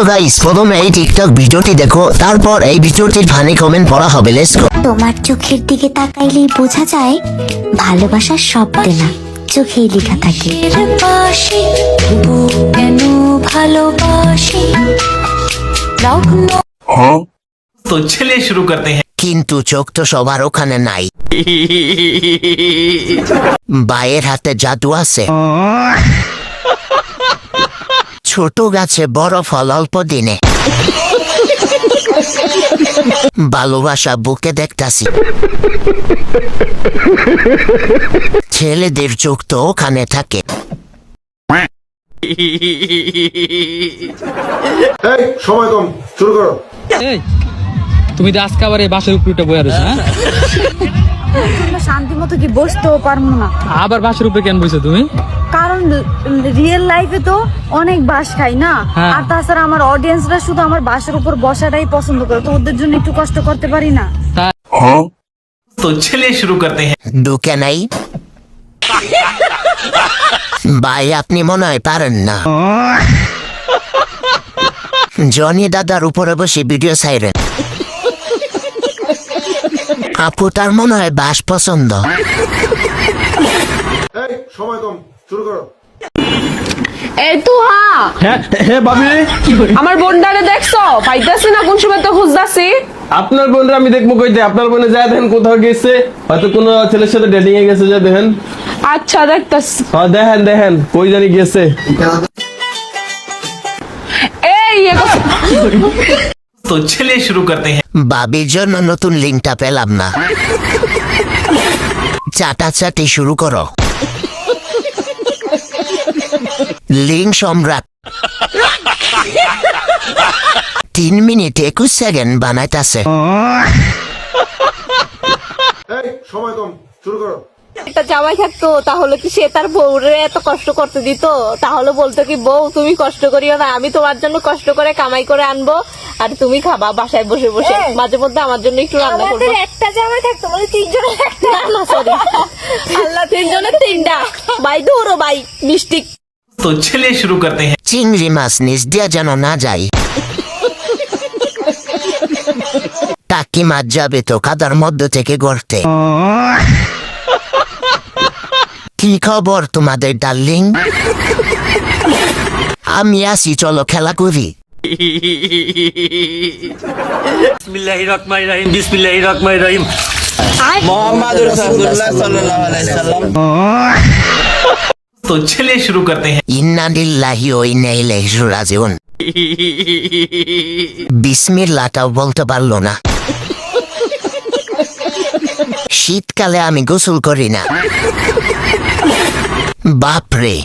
তো গাইস প্রথমে এই টিকটক ভিডিওটি দেখো তারপর এই ভিডিওটির ফানি কমেন্ট পড়া হবে লেটস গো তোমার চোখের দিকে তাকাইলেই বোঝা যায় ভালোবাসার শব্দ না চোখেই লেখা থাকে। কেন ভালোবাসি? হ্যাঁ? তো ছেলে শুরু করতে হ্যাঁ কিন্তু চোখ তো সবার ওখানে নাই। বায়ের হাতে জাদু আছে। ছোট গাছে বড় ফল অল্প দিনে। ভালোবাসা বুকে দেখতাছি। ছেলেদের চোখ তো ওখানে থাকে। এই সময় কম শুরু করো। এই তুমি তো আজকে আবার এই বাসের উপরে উঠে বয়ে রয়েছো হ্যাঁ? শান্তি মতো কি বসতেও পারব না। আবার বাসের উপরে কেন বসে তুমি? কারণ রিয়েল লাইফে তো অনেক বাস খাই না? হ্যাঁ। আর তাছাড়া আমার অডিয়েন্সরা শুধু আমার বাসের উপর বসাটাই পছন্দ করে তো ওদের জন্য একটু কষ্ট করতে পারি না? হ্যাঁ। তো ছেলে শুরু করতে দুকে নাই ভাই আপনি মনে হয় পারেন না। জনি দাদার উপরে বসে ভিডিও সাইরেন আপু তার মনে হয় বাস পছন্দ। সময় কম। শুরু করো। বাবির জন্য নতুন লিঙ্কটা পেলাম না। চাটা চাটি শুরু করো। লিঙ্ক সম্রাট তিন মিনিট একুশ সেকেন্ড বানাইতাছে সময় কম শুরু করো। একটা জামাই থাকতো তাহলে কি সে তার বউরে এত কষ্ট করতে দিত? তাহলে বলতো কি বউ তুমি কষ্ট করিও না আমি তোমার জন্য কষ্ট করে কামাই করে আনব আর তুমি খাবা বাসায় বসে বসে। মাঝে মধ্যে আমার জন্য একটু রান্না করব। একটা জামাই থাকতো মানে তিনজনের একটা। না সরি আল্লাহ তিনজনের তিনটা। বাই দৌড়ো বাই মিষ্টি তো চলে শুরু করতে হ্যাঁ চিংড়ি মাছ নিচ দিয়ে যেন না যাই টাকি মাছ যাবে তো কাদার মধ্য থেকে গড়তে কি খবর তোমাদের ডার্লিং আমি আসি চলো খেলা করি বিসমিল্লাহির রহমানির রহিম বিসমিল্লাহির রহমানির রহিম মোহাম্মদ রাসূলুল্লাহ সাল্লাল্লাহু আলাইহি সাল্লাম तो चलिए शुरू करते हैं ইন্নালিল্লাহি ও ইন্না ইলাইহি রাজিউন বিসমিল্লাহটাও বলতে পারলো না শীতকালে আমি গোসল করি না বাপরে